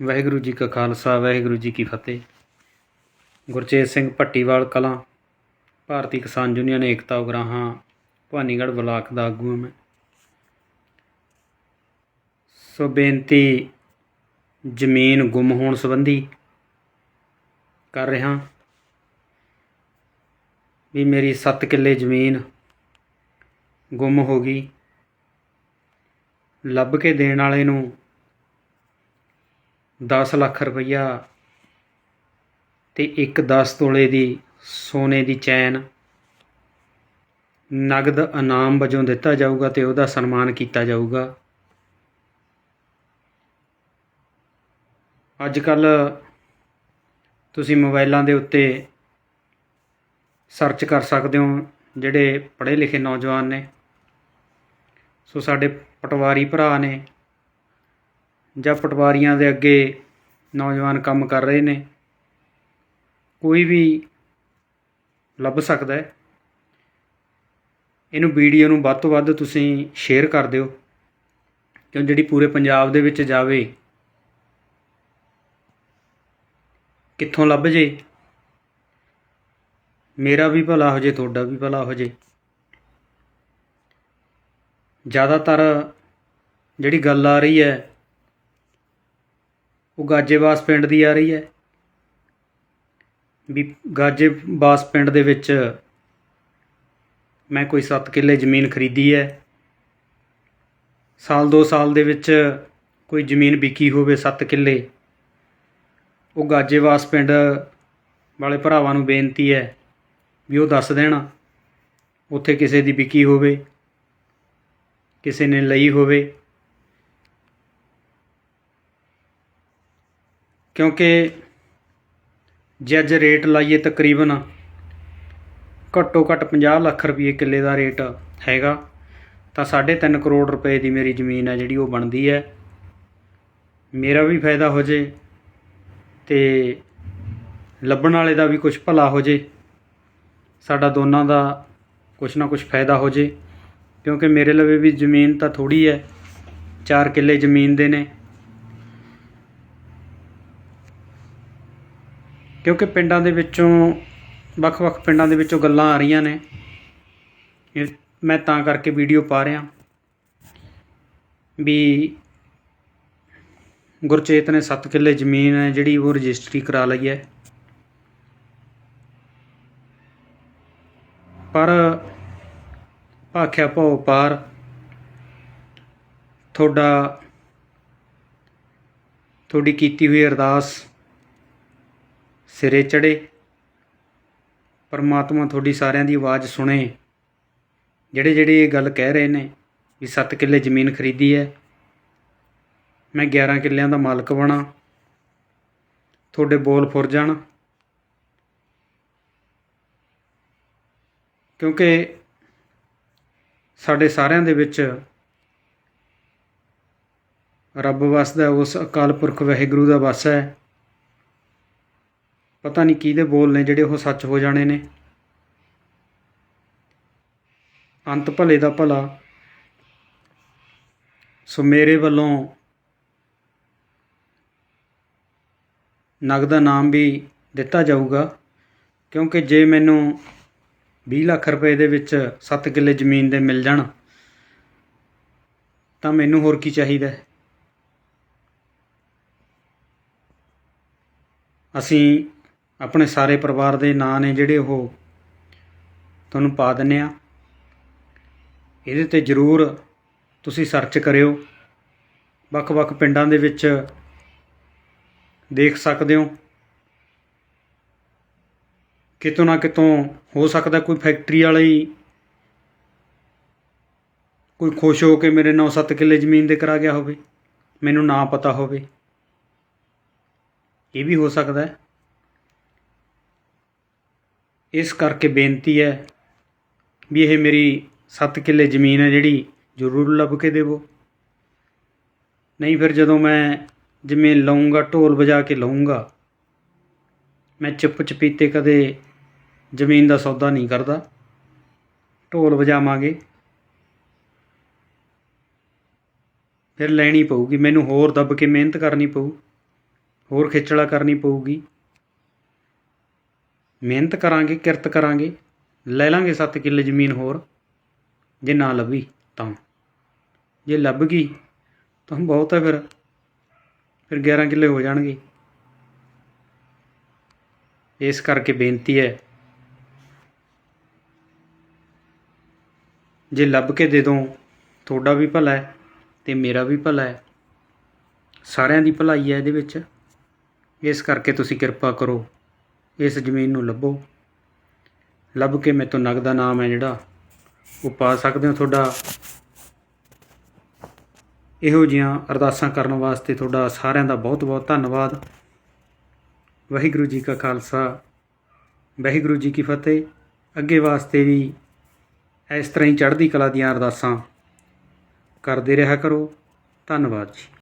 ਵਾਹਿਗੁਰੂ ਜੀ ਕਾ ਖਾਲਸਾ, ਵਾਹਿਗੁਰੂ ਜੀ ਕੀ ਫਤਿਹ। Gurchet Singh ਭੱਟੀਵਾਲ Kalan, Bharti Kisan union Ekta Ugrahan, Bhawanigarh block ਦਾ ਆਗੂ ਹਾਂ ਮੈਂ। ਸੋ ਬੇਨਤੀ, ਜ਼ਮੀਨ ਗੁੰਮ ਹੋਣ ਸੰਬੰਧੀ ਕਰ ਰਿਹਾ ਵੀ ਮੇਰੀ 7 ਕਿੱਲੇ ਜ਼ਮੀਨ ਗੁੰਮ ਹੋ ਗਈ। ਲੱਭ ਕੇ ਦੇਣ ਵਾਲੇ ਨੂੰ 10 ਲੱਖ ਰੁਪਈਆ ਤੇ ਇੱਕ 10 ਤੋਲੇ ਦੀ ਸੋਨੇ ਦੀ ਚੈਨ ਨਗਦ ਇਨਾਮ ਵਜੋਂ ਦਿੱਤਾ ਜਾਊਗਾ ਤੇ ਉਹਦਾ ਸਨਮਾਨ ਕੀਤਾ ਜਾਊਗਾ। ਅੱਜ ਕੱਲ ਤੁਸੀਂ ਮੋਬਾਈਲਾਂ ਦੇ ਉੱਤੇ ਸਰਚ ਕਰ ਸਕਦੇ ਹੋ, ਜਿਹੜੇ ਪੜ੍ਹੇ ਲਿਖੇ ਨੌਜਵਾਨ ਨੇ। ਸੋ ਸਾਡੇ ਪਟਵਾਰੀ ਭਰਾ ਨੇ ਜਾਂ ਪਟਵਾਰੀਆਂ ਦੇ ਅੱਗੇ ਨੌਜਵਾਨ ਕੰਮ ਕਰ ਰਹੇ ਨੇ, ਕੋਈ ਵੀ ਲੱਭ ਸਕਦਾ ਹੈ। ਇਹਨੂੰ ਵੀਡੀਓ ਨੂੰ ਵੱਧ ਤੋਂ ਵੱਧ ਤੁਸੀਂ ਸ਼ੇਅਰ ਕਰ ਦਿਓ, ਕਿਉਂ ਜਿਹੜੀ ਪੂਰੇ ਪੰਜਾਬ ਦੇ ਵਿੱਚ ਜਾਵੇ, ਕਿੱਥੋਂ ਲੱਭ ਜੇ। ਮੇਰਾ ਵੀ ਭਲਾ ਹੋ ਜੇ, ਤੁਹਾਡਾ ਵੀ ਭਲਾ ਹੋ ਜੇ। ਜ਼ਿਆਦਾਤਰ ਜਿਹੜੀ ਗੱਲ ਆ ਰਹੀ ਹੈ ਉਹ ਗਾਜੇਵਾਸ ਪਿੰਡ ਦੀ ਆ ਰਹੀ ਹੈ। ਵੀ ਗਾਜੇਵਾਸ ਪਿੰਡ ਦੇ ਵਿੱਚ ਮੈਂ ਕੋਈ 7 ਕਿੱਲੇ ਜ਼ਮੀਨ ਖਰੀਦੀ ਹੈ। ਸਾਲ 2 ਸਾਲ ਦੇ ਵਿੱਚ ਕੋਈ ਜ਼ਮੀਨ ਵਿਕੀ ਹੋਵੇ 7 ਕਿੱਲੇ। ਉਹ ਗਾਜੇਵਾਸ ਪਿੰਡ ਵਾਲੇ ਭਰਾਵਾਂ ਨੂੰ ਬੇਨਤੀ ਹੈ ਵੀ ਉਹ ਦੱਸ ਦੇਣ ਉੱਥੇ ਕਿਸੇ ਦੀ ਵਿਕੀ ਹੋਵੇ, ਕਿਸੇ ਨੇ ਲਈ ਹੋਵੇ। ਕਿਉਂਕਿ ਜੇ ਅੱਜ ਰੇਟ ਲਾਈਏ ਤਕਰੀਬਨ ਘੱਟੋ ਘੱਟ 50 ਲੱਖ ਰੁਪਏ ਕਿੱਲੇ ਦਾ ਰੇਟ ਹੈਗਾ, ਤਾਂ 3.5 ਕਰੋੜ ਰੁਪਏ ਦੀ ਮੇਰੀ ਜ਼ਮੀਨ ਹੈ ਜਿਹੜੀ ਉਹ ਬਣਦੀ ਹੈ। ਮੇਰਾ ਵੀ ਫਾਇਦਾ ਹੋ ਜੇ ਤੇ ਲੱਭਣ ਵਾਲੇ ਦਾ ਵੀ ਕੁਝ ਭਲਾ ਹੋ ਜੇ, ਸਾਡਾ ਦੋਨਾਂ ਦਾ ਕੁਝ ਨਾ ਕੁਝ ਫਾਇਦਾ ਹੋ ਜੇ, ਕਿਉਂਕਿ ਮੇਰੇ ਲਵੇ ਵੀ ਜ਼ਮੀਨ ਤਾਂ ਥੋੜੀ ਹੈ 4 ਕਿੱਲੇ ਜ਼ਮੀਨ ਦੇ ਨੇ। ਕਿਉਂਕਿ ਪਿੰਡਾਂ ਦੇ ਵਿੱਚੋਂ, ਵੱਖ-ਵੱਖ ਪਿੰਡਾਂ ਦੇ ਵਿੱਚੋਂ ਗੱਲਾਂ ਆ ਰਹੀਆਂ ਨੇ। ਇਹ ਮੈਂ ਤਾਂ ਕਰਕੇ ਵੀਡੀਓ ਪਾ ਰਿਹਾ। ਵੀ ਗੁਰਚੇਤ ਨੇ 7 ਕਿੱਲੇ ਜ਼ਮੀਨ ਹੈ, ਜਿਹੜੀ ਉਹ ਰਜਿਸਟਰੀ ਕਰਾ ਲਈ ਹੈ। ਪਰ ਭਾਖਿਆ ਭਉ ਪਾਰ ਤੁਹਾਡਾ, ਤੁਹਾਡੀ ਕੀਤੀ ਹੋਈ ਅਰਦਾਸ ਸਿਰੇ ਚੜੇ। ਪਰਮਾਤਮਾ ਤੁਹਾਡੀ ਸਾਰਿਆਂ ਦੀ ਆਵਾਜ਼ ਸੁਣੇ। ਜਿਹੜੇ ਜਿਹੜੇ ਇਹ ਗੱਲ ਕਹਿ ਰਹੇ ਨੇ ਵੀ 7 ਕਿੱਲੇ ਜ਼ਮੀਨ ਖਰੀਦੀ ਹੈ, ਮੈਂ 11 ਕਿੱਲਿਆਂ ਦਾ ਮਾਲਕ ਬਣਾ। ਤੁਹਾਡੇ ਬੋਲ ਫੁਰ ਜਾਣ। ਕਿਉਂਕਿ ਸਾਡੇ ਸਾਰਿਆਂ ਦੇ ਵਿੱਚ ਰੱਬ ਵਸਦਾ ਉਸ ਅਕਾਲ ਪੁਰਖ ਵਾਹਿਗੁਰੂ ਦਾ ਵਸ ਹੈ। ਪਤਾ ਨਹੀਂ ਕਿਹਦੇ ਬੋਲ ਨੇ ਜਿਹੜੇ ਉਹ ਸੱਚ ਹੋ ਜਾਣੇ ਨੇ। ਅੰਤ ਭਲੇ ਦਾ ਭਲਾ। ਸੋ ਮੇਰੇ ਵੱਲੋਂ ਨਗਦ ਨਾਮ ਵੀ ਦਿੱਤਾ ਜਾਊਗਾ, ਕਿਉਂਕਿ ਜੇ ਮੈਨੂੰ 20 ਲੱਖ ਰੁਪਏ ਦੇ ਵਿੱਚ 7 ਕਿੱਲੇ ਜ਼ਮੀਨ ਦੇ ਮਿਲ ਜਾਣ, ਤਾਂ ਮੈਨੂੰ ਹੋਰ ਕੀ ਚਾਹੀਦਾ ਹੈ? ਅਸੀਂ ਆਪਣੇ ਸਾਰੇ ਪਰਿਵਾਰ ਦੇ ਨਾਂ ਨੇ ਜਿਹੜੇ ਉਹ ਤੁਹਾਨੂੰ ਪਾ ਦਿੰਨੇ ਆ ਇਹਦੇ ਤੇ ਜ਼ਰੂਰ ਤੁਸੀਂ ਸਰਚ ਕਰਿਓ। ਵੱਖ-ਵੱਖ ਪਿੰਡਾਂ ਦੇ ਵਿੱਚ ਦੇਖ ਸਕਦੇ ਹੋ। ਕਿਤੋਂ ਨਾ ਕਿਤੋਂ ਹੋ ਸਕਦਾ ਕੋਈ ਫੈਕਟਰੀ ਵਾਲਾ ਹੀ ਕੋਈ ਖੁਸ਼ ਹੋ ਕੇ ਮੇਰੇ ਨਾਲ 7 ਕਿੱਲੇ ਜ਼ਮੀਨ ਦੇ ਕਰਾ ਗਿਆ ਹੋਵੇ। ਮੈਨੂੰ ਨਾ ਪਤਾ ਹੋਵੇ। ਇਹ ਵੀ ਹੋ ਸਕਦਾ ਹੈ। ਇਸ ਕਰਕੇ ਬੇਨਤੀ ਹੈ ਵੀ ਇਹ ਮੇਰੀ 7 ਕਿੱਲੇ ਜ਼ਮੀਨ ਹੈ ਜਿਹੜੀ ਜ਼ਰੂਰ ਲੱਭ ਕੇ ਦੇਵੋ। ਨਹੀਂ ਫਿਰ ਜਦੋਂ ਮੈਂ ਜ਼ਮੀਨ ਲਵਾਂਗਾ ਢੋਲ ਵਜਾ ਕੇ ਲਵਾਂਗਾ ਮੈਂ ਚੁੱਪ ਚਪੀਤੇ ਕਦੇ ਜ਼ਮੀਨ ਦਾ ਸੌਦਾ ਨਹੀਂ ਕਰਦਾ। ਢੋਲ ਵਜਾਵਾਂਗੇ। ਫਿਰ ਲੈਣੀ ਪਊਗੀ, ਮੈਨੂੰ ਹੋਰ ਦੱਬ ਕੇ ਮਿਹਨਤ ਕਰਨੀ ਪਊ, ਹੋਰ ਖੇਚਲਾ ਕਰਨੀ ਪਊਗੀ। ਮਿਹਨਤ ਕਰਾਂਗੇ, ਕਿਰਤ ਕਰਾਂਗੇ, ਲੈ ਲਾਂਗੇ 7 ਕਿੱਲੇ ਜ਼ਮੀਨ ਹੋਰ, ਜੇ ਨਾ ਲੱਭੀ ਤਾਂ। ਜੇ ਲੱਭ ਗਈ ਤਾਂ ਬਹੁਤ ਹੈ ਫਿਰ ਫਿਰ 11 ਕਿੱਲੇ ਹੋ ਜਾਣਗੇ। ਇਸ ਕਰਕੇ ਬੇਨਤੀ ਹੈ, ਜੇ ਲੱਭ ਕੇ ਦੇ ਦੋ ਤੁਹਾਡਾ ਵੀ ਭਲਾ ਹੈ ਤੇ ਮੇਰਾ ਵੀ ਭਲਾ ਹੈ। ਸਾਰਿਆਂ ਦੀ ਭਲਾਈ ਹੈ ਇਹਦੇ ਵਿੱਚ। ਇਸ ਕਰਕੇ ਤੁਸੀਂ ਕਿਰਪਾ ਕਰੋ। ਇਸ ਜ਼ਮੀਨ ਨੂੰ ਲੱਭੋ। ਲੱਭ ਕੇ ਮੇਰੇ ਤੋਂ ਨਗਦਾ ਨਾਮ ਹੈ ਜਿਹੜਾ, ਉਹ ਪਾ ਸਕਦੇ ਹੋ ਤੁਹਾਡਾ। ਇਹੋ ਜਿਹੀਆਂ ਅਰਦਾਸਾਂ ਕਰਨ ਵਾਸਤੇ ਤੁਹਾਡਾ ਸਾਰਿਆਂ ਦਾ ਬਹੁਤ ਬਹੁਤ ਧੰਨਵਾਦ। ਵਾਹਿਗੁਰੂ ਜੀ ਕਾ ਖਾਲਸਾ, ਵਾਹਿਗੁਰੂ ਜੀ ਕੀ ਫਤਿਹ। ਅੱਗੇ ਵਾਸਤੇ ਵੀ ਇਸ ਤਰ੍ਹਾਂ ਹੀ ਚੜ੍ਹਦੀ ਕਲਾ ਦੀਆਂ ਅਰਦਾਸਾਂ ਕਰਦੇ ਰਿਹਾ ਕਰੋ। ਧੰਨਵਾਦ ਜੀ।